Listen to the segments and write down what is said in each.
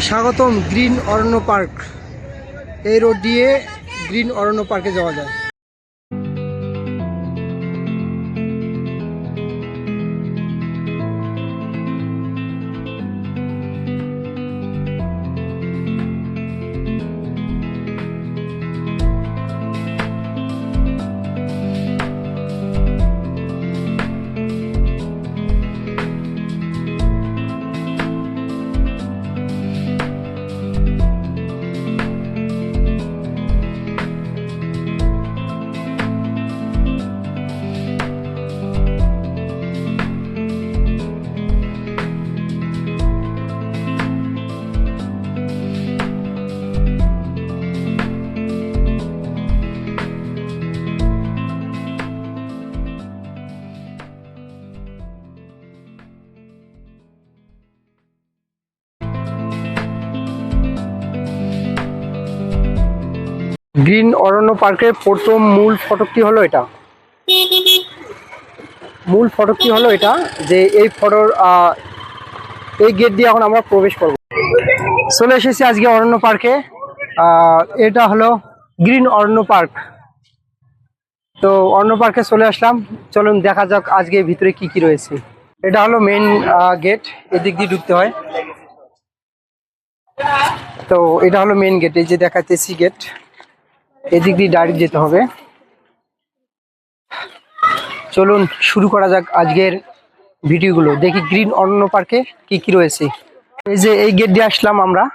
স্বাগতম green Aranya park. এই road দিয়ে গ্রিন অরণ্য পার্কে যাওয়া যায়। গ্রিন অরণ্য পার্কের প্রথম মূল ফটকটি হলো এটা। মূল ফটকটি হলো এটা, যে এই ফটোর এই গেট দিয়ে এখন আমরা প্রবেশ করব। চলে এসেছি আজকে অরণ্য পার্কে। এটা হলো গ্রিন অরণ্য পার্ক। তো অরণ্য পার্কে চলে আসলাম। চলুন দেখা যাক আজকে ভিতরে কি কি রয়েছে। এটা হলো মেন গেট এদিক দিয়ে ঢুকতে হয়। তো এটা হলো মেন গেট এই যে দেখাতেছি গেট এদিক দিয়ে ডাইরেক্ট যেতে হবে। চলুন শুরু করা যাক আজকের ভিডিওগুলো। দেখি গ্রিন অরণ্য পার্কে কি কি রয়েছে। এই যে এই গেট দিয়ে আসলাম আমরা।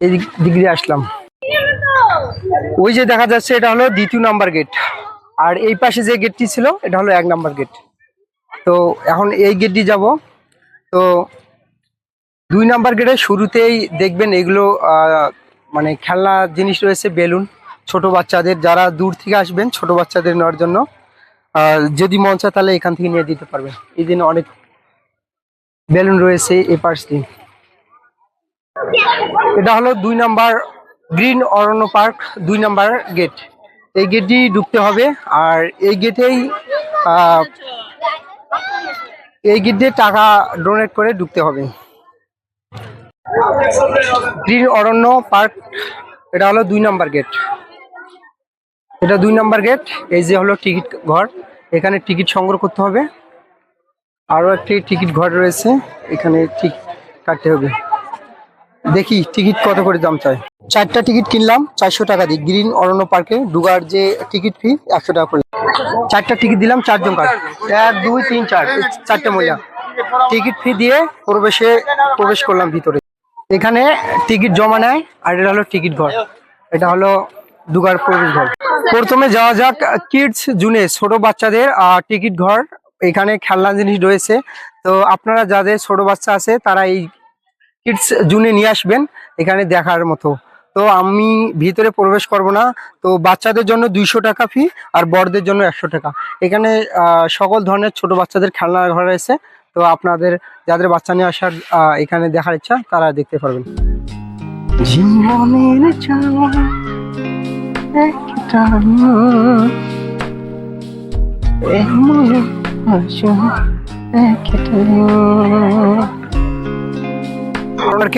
এই দিক- দিয়ে আসলাম। ওই যে দেখা যাচ্ছে এটা হলো দ্বিতীয় নাম্বার গেট আর এই পাশে যে গেটটি ছিল, এটা হলো এক নাম্বার গেট তো এখন এই গেট দিয়ে যাব। তো দুই নাম্বার গেটের শুরুতেই দেখবেন এগুলো মানে খেলনা জিনিস রয়েছে, বেলুন। ছোট বাচ্চাদের যারা দূর থেকে আসবেন ছোট বাচ্চাদের নেওয়ার জন্য যদি মন চায় তাহলে এখান থেকে নিয়ে দিতে পারবেন। এই দিন অনেক বেলুন রয়েছে এ পাশ দিয়ে। এটা হলো দুই নাম্বার গ্রিন অরণ্য পার্ক, দুই নাম্বার গেট। এই গেট দিয়ে ঢুকতে হবে আর এই গেটেই এই গেট দিয়ে টাকা ডোনেট করে ঢুকতে হবে। গ্রিন অরণ্য পার্ক, এটা হলো দুই নাম্বার গেট। এটা দুই নাম্বার গেট, এই যে হলো টিকিট ঘর। এখানে টিকিট সংগ্রহ করতে হবে। আরও একটি টিকিট ঘর রয়েছে, এখানে ঠিক কাটতে হবে। দেখি টিকিট কত করে দাম চাই। চারটা টিকিট কিনলাম, চারশো টাকা দিই গ্রিন অরণ্য পার্কে ঢুকার যে টিকিট ফি, একশো টাকা করে। চারটা টিকিট দিলাম, চারজন কার্ড এক, দুই, তিন, চার চারটে মহিলা। টিকিট ফি দিয়ে প্রবেশে, প্রবেশ করলাম ভিতরে। এখানে টিকিট জমা নেয়, আর এটা হলো টিকিট ঘর। এটা হলো দুগার প্রবেশ ঘর। প্রথমে যাওয়া যাক কিডস জুনে ছোট বাচ্চাদের টিকিট ঘর। এখানে খেলনা জিনিস রয়েছে। তো আপনারা যাদের ছোট বাচ্চা আছে, তারা এই কিডস জুনে নিয়ে আসবেন, এখানে দেখার মতো। তো আমি ভিতরে প্রবেশ করব না। তো বাচ্চাদের জন্য দুইশো টাকা ফি আর বড়দের জন্য একশো টাকা। এখানে সকল ধরনের ছোট বাচ্চাদের খেলনা ঘর রয়েছে। তো আপনাদের, যাদের বাচ্চা নিয়ে আসার এখানে দেখার ইচ্ছা, তারা দেখতে পারবেন। জীবনের চাওয়া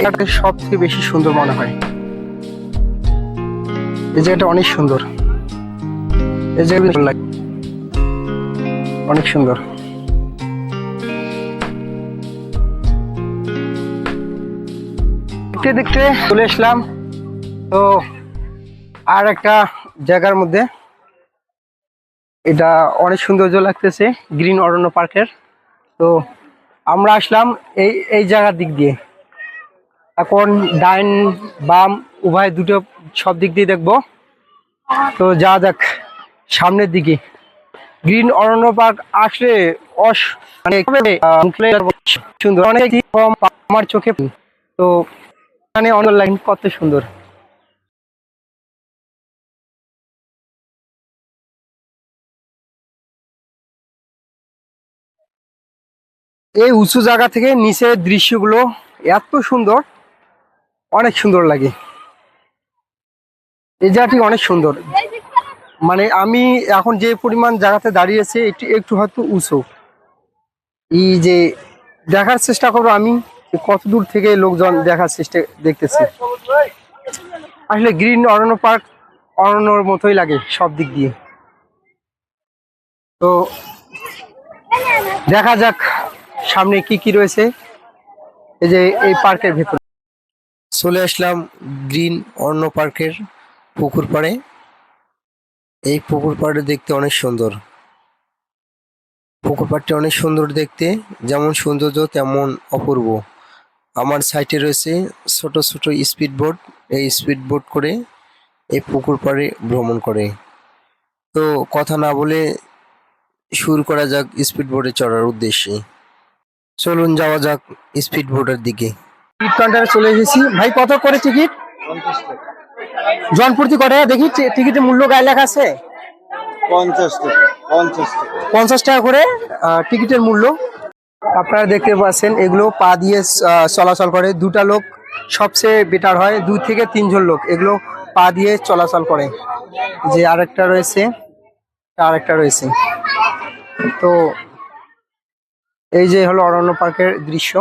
একটা সব থেকে বেশি সুন্দর মনে হয়? এই জায়গাটা অনেক সুন্দর। এই জায়গাটা লাগে। অনেক সুন্দর। দেখতে দেখতে চলে আসলাম। তো আর একটা জায়গার মধ্যে। এটা অনেক সৌন্দর্য লাগতেছে, গ্রিন অরণ্য পার্কের। তো আমরা আসলাম এই এই জায়গার দিক দিয়ে। এখন ডাইন, বাম, উভয় দুটো সব দিক দিয়ে দেখব। তো যা দেখ সামনের দিকে। গ্রিন অরণ্য পার্ক আসলে মানে সুন্দর। অনেক কম, আমার চোখে। তো এখানে অনেক লাইন, কত সুন্দর। এই উঁচু জায়গা থেকে নিচের দৃশ্যগুলো এত সুন্দর, অনেক সুন্দর লাগে। এই জায়গাটি অনেক সুন্দর। মানে আমি এখন যে পরিমাণ জায়গাতে দাঁড়িয়েছি একটু একটু হয়তো উঁচু। এই যে দেখার চেষ্টা করব আমি কত দূর থেকে লোকজন দেখার চেষ্টা দেখতেছে। আসলে গ্রিন অরণ্য পার্ক অরণ্যর মতোই লাগে সব দিক দিয়ে। তো দেখা যাক সামনে কি কি রয়েছে? এই যে এই পার্কের ভেতর। চলে আসলাম গ্রিন অন্য পার্কের পুকুর পাড়ে। এই পুকুর পাড়ে দেখতে অনেক সুন্দর। পুকুর পাড়টি অনেক সুন্দর দেখতে, যেমন সৌন্দর্য তেমন অপূর্ব। আমার সাইটে রয়েছে ছোট ছোট স্পিড বোট। এই স্পিড বোট করে এই পুকুর পাড়ে ভ্রমণ করে। তো কথা না বলে শুরু করা যাক স্পিড বোটে চড়ার উদ্দেশ্যে। চলুন যাওয়া যাক স্পিড বোটের দিকে। টিকিট কাউন্টারে চলে এসেছি। ভাই কত করে টিকিট? জনপ্রতি কত টাকা? দেখি টিকিটের মূল্য গায়ে লেখা আছে? পঞ্চাশ টাকা পঞ্চাশ টাকা। করে আহ, টিকিটের মূল্য। আপনারা দেখতে পাচ্ছেন এগুলো পা দিয়ে আহ, চলাচল করে। দুটা লোক সবচেয়ে বেটার হয় দুই থেকে তিনজন লোক। এগুলো পা দিয়ে চলাচল করে। যে আরেকটা রয়েছে আরেকটা রয়েছে। তো এই যে হলো অরণ্য পার্কের দৃশ্য।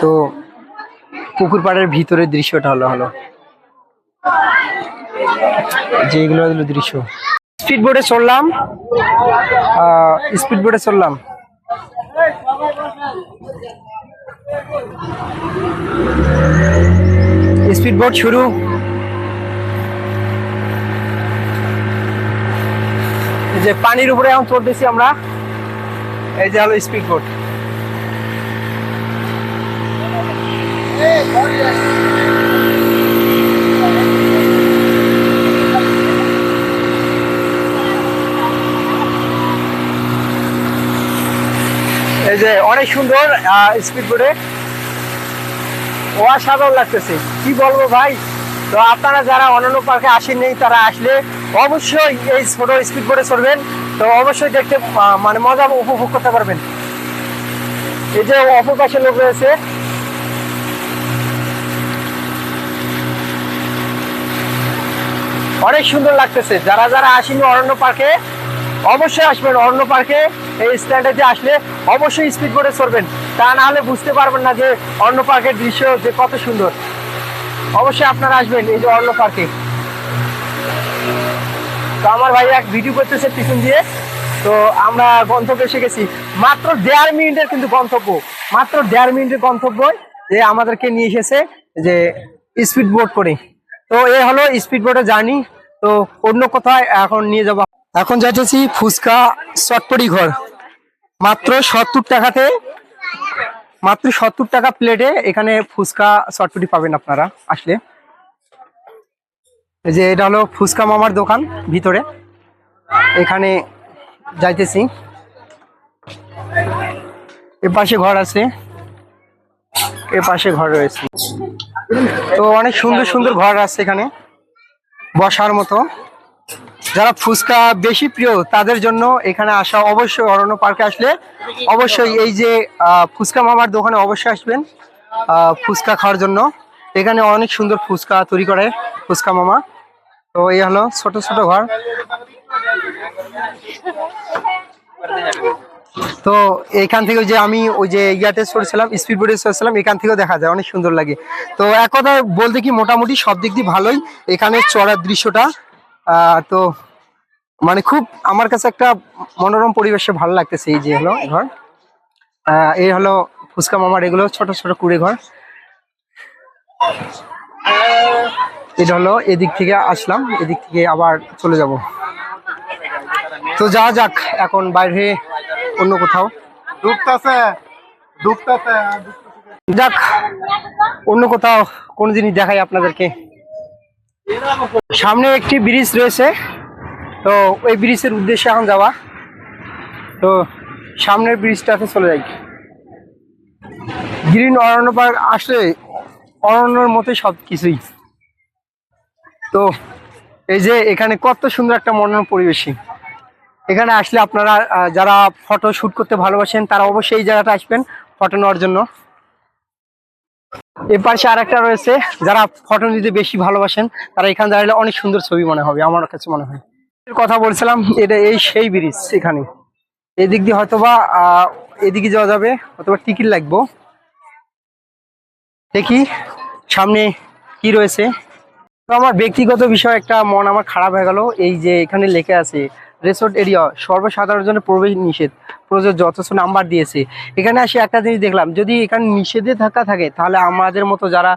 তো পুকুর পাড়ের ভিতরের দৃশ্যটা হলো হলো। যে এগুলো হলো দৃশ্য। স্পিড বোটে চললাম স্পিড বোটে চললাম স্পিড বোট শুরু যে পানির উপরে এখন চলতেছি আমরা। এই যে হলো স্পিড বোট এই যে অনেক সুন্দর স্পিড বোটে অসাধারণ লাগতেছে। কি বলব ভাই? তো আপনারা যারা অন্যান্য পার্কে আসেননি, তারা আসলে অবশ্যই এই ছোট স্পিড বোটে চড়বেন। তো অবশ্যই দেখতে মানে মজা উপভোগ করতে পারবেন। এই যে অপর পাশে লোক রয়েছে। অনেক সুন্দর লাগতেছে। যারা যারা আসেনি অরণ্য পার্কে, অবশ্যই আসবেন অরণ্য পার্কে। এই স্ট্যান্ডেতে আসলে অবশ্যই স্পিড বোটে চড়বেন। তা না হলে বুঝতে পারবেন না যে অরণ্য পার্কের দৃশ্য যে কত সুন্দর। অবশ্যই আপনারা আসবেন এই যে অরণ্য পার্কে। তো আমার ভাই এক ভিডিও করতেছে পিছন দিয়ে। তো আমরা গন্তব্যে এসে গেছি মাত্র দেড় মিনিটের কিন্তু গন্তব্য। মাত্র দেড় মিনিটের গন্তব্য যে আমাদেরকে নিয়ে এসেছে যে স্পিড বোট করে। তো এ হলো স্পিড বোটের জার্নি তো অন্য কোথায় এখন নিয়ে যাব? এখন যাইতেছি ফুচকা চটপটি ঘর। মাত্র সত্তর টাকাতে, মাত্র সত্তর টাকা প্লেটে এখানে ফুচকা চটপটি পাবেন আপনারা আসলে। যে এটা হলো ফুচকা মামার দোকান ভিতরে। এখানে যাইতেছি। এ পাশে ঘর আছে। এ পাশে ঘর রয়েছে। তো অনেক সুন্দর সুন্দর ঘর আছে এখানে। বসার মতো। যারা ফুচকা বেশি প্রিয়, তাদের জন্য এখানে আসা অবশ্যই অরণ্য পার্কে আসলে অবশ্যই এই যে ফুচকা মামার দোকানে অবশ্যই আসবেন ফুচকা খাওয়ার জন্য। এখানে অনেক সুন্দর ফুচকা তৈরি করে ফুচকা মামা। তো এই হলো ছোট ছোট ঘর। তো এখান থেকে যে আমি ওই যে ইয়াতে চড়ছিলাম স্পিড বোটে চড়ছিলাম এখান থেকেও দেখা যায়, অনেক সুন্দর লাগে। তো এক কথা বলতে কি, মোটামুটি সব দিক দিয়ে ভালোই। এখানে চড়ার দৃশ্যটা তো মানে খুব আমার কাছে একটা মনোরম পরিবেশে ভালো লাগতেছে এই যে হলো ঘর। এই হলো ফুচকা মামার এগুলো ছোট ছোট কুড়ে ঘর। এটা হলো এদিক থেকে আসলাম এদিক থেকে আবার চলে যাব। তো যা যাক এখন বাইরে অন্য কোথাও। ডুবতাছে ডুবতাছে যাক অন্য কোথাও কোন জিনিস দেখাই আপনাদেরকে। সামনে একটি ব্রিজ রয়েছে তো ওই ব্রিজের উদ্দেশ্যে এখন যাওয়া। তো সামনের ব্রিজটাতে চলে যাই। গ্রিন অরণ্য পার্ক আসলে অরণ্যর মতোই সব কিছুই তো এই যে এখানে কত সুন্দর একটা মনোরম পরিবেশই। এখানে আসলে আপনারা যারা ফটো শ্যুট করতে ভালোবাসেন, তারা অবশ্যই এই জায়গাটা আসবেন ফটো নেওয়ার জন্য। এ পাশে আর একটা রয়েছে, যারা ফটো নিতে বেশি ভালোবাসেন, তারা এখানে দাঁড়ালে অনেক সুন্দর ছবি মনে হবে, আমার কাছে মনে হয়। কথা বলছিলাম, এটা এই সেই ব্রিজ এখানে। এদিক দিয়ে হয়তোবা এদিকে যাওয়া যাবে অথবা টিকিট লাগবো। দেখি, সামনে কি রয়েছে। আমার ব্যক্তিগত বিষয় একটা মন আমার খারাপ হয়ে গেল। এই যে এখানে লেখা আছে রিসোর্ট এরিয়া সর্বসাধারণের জন্য প্রবেশ নিষেধ। প্রযোজ্য, যথেষ্ট নাম্বার দিয়েছে। এখানে আসে একটা জিনিস দেখলাম, যদি এখানে নিষেধে থাকা থাকে, তাহলে আমাদের মতো যারা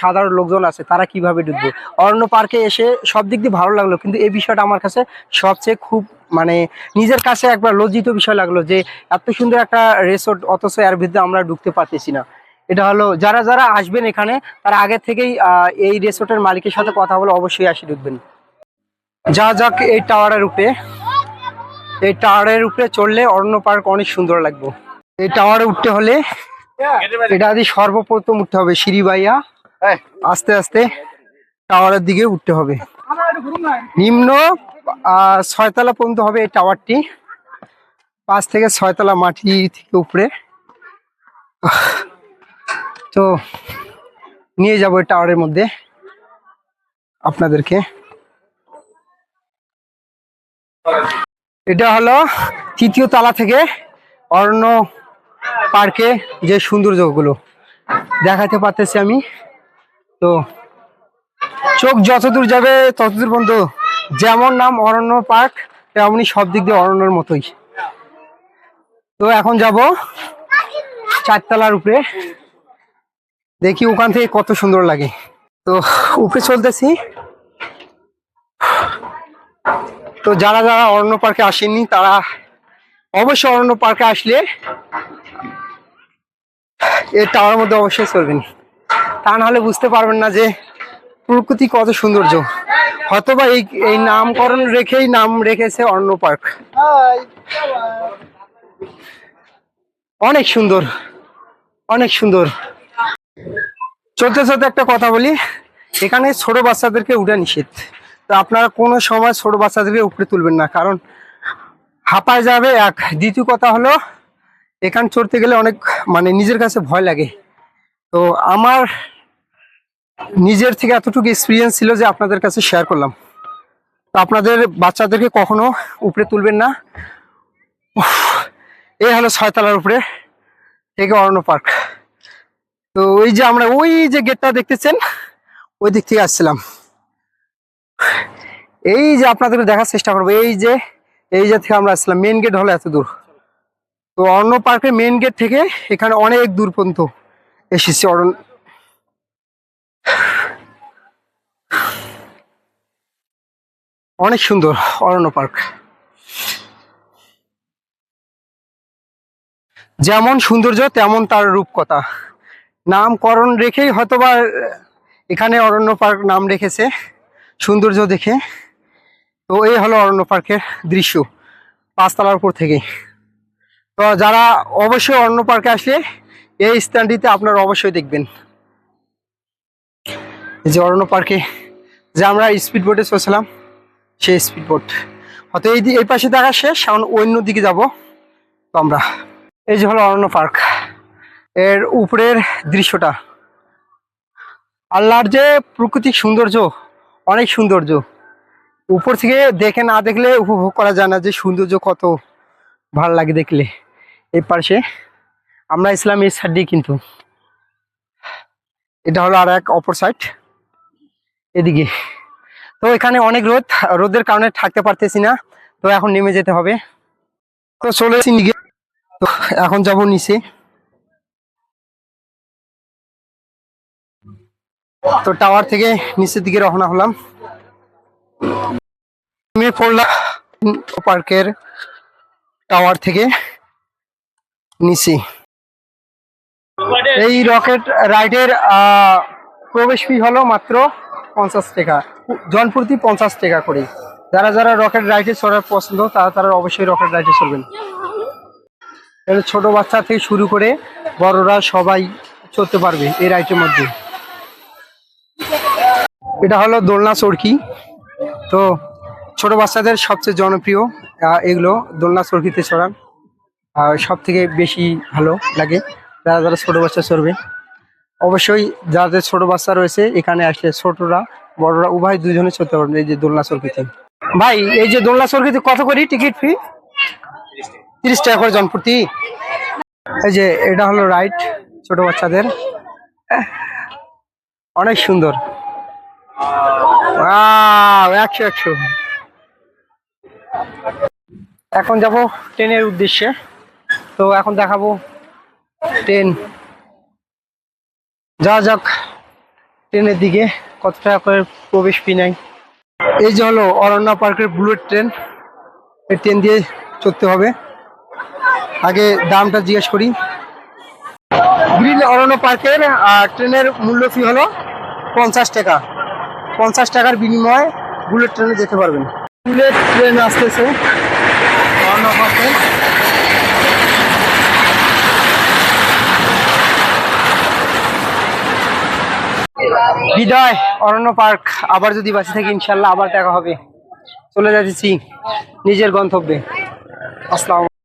সাধারণ লোকজন আছে, তারা কীভাবে ঢুকবে? অরণ্য পার্কে এসে সব দিক দিয়ে ভালো লাগল, কিন্তু এই বিষয়টা আমার কাছে সবচেয়ে খুব মানে নিজের কাছে একবার লজ্জিত বিষয় লাগল যে, এত সুন্দর একটা রিসোর্ট অথচ এর ভিতরে আমরা ঢুকতে পারতেছি না। এটা হলো যারা যারা আসবেন এখানে তারা আগে থেকেই এই রিসোর্টের মালিকের সাথে কথা বলে অবশ্যই আসি ঢুকবেন। যা যাক এই টাওয়ারের উপরে। এই টাওয়ারের উপরে চড়লে অরণ্য পার্ক অনেক সুন্দর লাগবে। এই টাওয়ারে উঠতে হলে এটা আদি সর্বপ্রথম উঠতে হবে সিঁড়ি বাইয়া। আস্তে আস্তে টাওয়ারের দিকে উঠতে হবে। নিম্ন আহ, ছয়তলা পর্যন্ত হবে এই টাওয়ারটি। পাঁচ থেকে ছয়তলা মাটি থেকে উপরে। তো নিয়ে যাব টাওয়ারের মধ্যে আপনাদেরকে। এটা হলো তৃতীয় তলা থেকে অরণ্য পার্কে যে সৌন্দর্যগুলো। দেখাতে পারতেছি আমি। তো চোখ যতদূর যাবে ততদূর পর্যন্ত যেমন নাম অরণ্য পার্ক তেমনই সব দিক দিয়ে অরণ্যের মতোই। তো এখন যাব চারতলার উপরে। দেখি ওখান থেকে কত সুন্দর লাগে। তো উপরে চলতেছি। তো যারা যারা অরণ্য পার্কে আসেননি, তারা অবশ্যই অরণ্য পার্কে আসলে এই টাওয়ার মধ্যে অবশ্যই চলবেন। তা নাহলে বুঝতে পারবেন না যে প্রকৃতি কত সৌন্দর্য। হয়তোবা এই এই নামকরণ রেখেই নাম রেখেছে অরণ্য পার্ক। অনেক সুন্দর অনেক সুন্দর। চলতে চলতে একটা কথা বলি। এখানে ছোট বাচ্চাদেরকে উঠা নিষেধ। তো আপনারা কোনো সময় ছোট বাচ্চাদেরকে উপরে তুলবেন না, কারণ হাঁপায় যাবে এক। দ্বিতীয় কথা হলো, এখানে চড়তে গেলে অনেক মানে নিজের কাছে ভয় লাগে। তো আমার নিজের থেকে এতটুকু এক্সপিরিয়েন্স ছিল যে আপনাদের কাছে শেয়ার করলাম। তো আপনাদের বাচ্চাদেরকে কখনো উপরে তুলবেন না। এই হলো ছয়তলার উপরে থেকে অরণ্য পার্ক। তো ওই যে আমরা ওই যে গেটটা দেখতেছেন, ওই দিক থেকে আসছিলাম। এই যে আপনাদেরকে দেখার চেষ্টা করব, এই যে এই যে থেকে আমরা আসছিলাম মেন গেট হলো এত দূর। তো অরণ্য পার্কের মেন গেট থেকে এখানে অনেক দূর পর্যন্ত এসেছি অরণ্য। অনেক সুন্দর অরণ্য পার্ক। যেমন সৌন্দর্য, তেমন তার রূপকথা। নামকরণ রেখেই হয়তোবা এখানে অরণ্য পার্ক নাম রেখেছে, সৌন্দর্য দেখে। তো এই হলো অরণ্য পার্কের দৃশ্য, পাঁচতলার উপর থেকে তো যারা অবশ্যই অরণ্য পার্কে আসলে এই স্থানটিতে আপনারা অবশ্যই দেখবেন। এই যে অরণ্য পার্কে, যে আমরা স্পিড বোটে চলছিলাম, সেই স্পিড বোট হয়তো এই এই পাশে দেখা শেষ, এখন অন্য দিকে যাব। তো আমরা, এই যে হলো অরণ্য পার্ক। এর উপরের দৃশ্যটা। আল্লাহর যে প্রাকৃতিক সৌন্দর্য, অনেক সৌন্দর্য। উপর থেকে দেখে না দেখলে উপভোগ করা যায় না যে সৌন্দর্য কত ভালো লাগে দেখলে। এই পাশে আমরা ইসলাম এই সাইড দিয়ে কিন্তু। এটা হলো আর এক অপর সাইড। এদিকে। তো এখানে অনেক রোদ, রোদের কারণে থাকতে পারতেছি না। তো এখন নেমে যেতে হবে। তো চলে তো এখন যাব নিচে। তো টাওয়ার থেকে নিচের দিকে রওনা হলাম। নেমে পড়লাম পার্কের টাওয়ার থেকে নিচে। এই রকেট রাইডের প্রবেশ ফি হলো মাত্র পঞ্চাশ টাকা। জনপ্রতি পঞ্চাশ টাকা করে। যারা যারা রকেট রাইডে চড়ার পছন্দ, তারা তারা অবশ্যই রকেট রাইডে এখানে ছোট বাচ্চা থেকে শুরু করে বড়রা সবাই চড়তে পারবে এই রাইডের মধ্যে। এটা হলো দোলনা চরকি। তো ছোট বাচ্চাদের সবচেয়ে জনপ্রিয় এগুলো দোলনা চরকিতে চড়ান। আর সব থেকে বেশি ভালো লাগে যারা যারা ছোট বাচ্চা চড়বে। অবশ্যই যাদের ছোট বাচ্চা রয়েছে, এখানে আসলে ছোটরা, বড়রা উভয় দুজনে চড়তে পারবে এই যে দোলনা চরকিতে। ভাই, এই যে দোলনা চরকিতে কত করি টিকিট ফি? তিরিশ টাকা করে জনপ্রতি এই যে এটা হলো রাইট ছোট বাচ্চাদের। অনেক সুন্দর। একশো একশো। এখন যাব ট্রেনের উদ্দেশ্যে। তো এখন দেখাবো ট্রেন। যা যাক, ট্রেনের দিকে কত টাকা করে প্রবেশ ফি নাই এই যে হলো অরণ্য পার্কের বুলেট ট্রেন। এই ট্রেন দিয়ে চড়তে হবে। আগে দামটা জিজ্ঞেস করি। গ্রিন অরণ্য পার্কের ট্রেনের মূল্য ফি হলো পঞ্চাশ টাকা। পঞ্চাশ টাকার বিনিময়ে বুলেট ট্রেনে যেতে পারবেন। বুলেট ট্রেন আসতেছে। বিদায় অরণ্য পার্ক। আবার যদি বাঁচে থাকি ইনশাল্লাহ আবার দেখা হবে। চলে যাচ্ছি নিজের গন্তব্যে। আসসালাম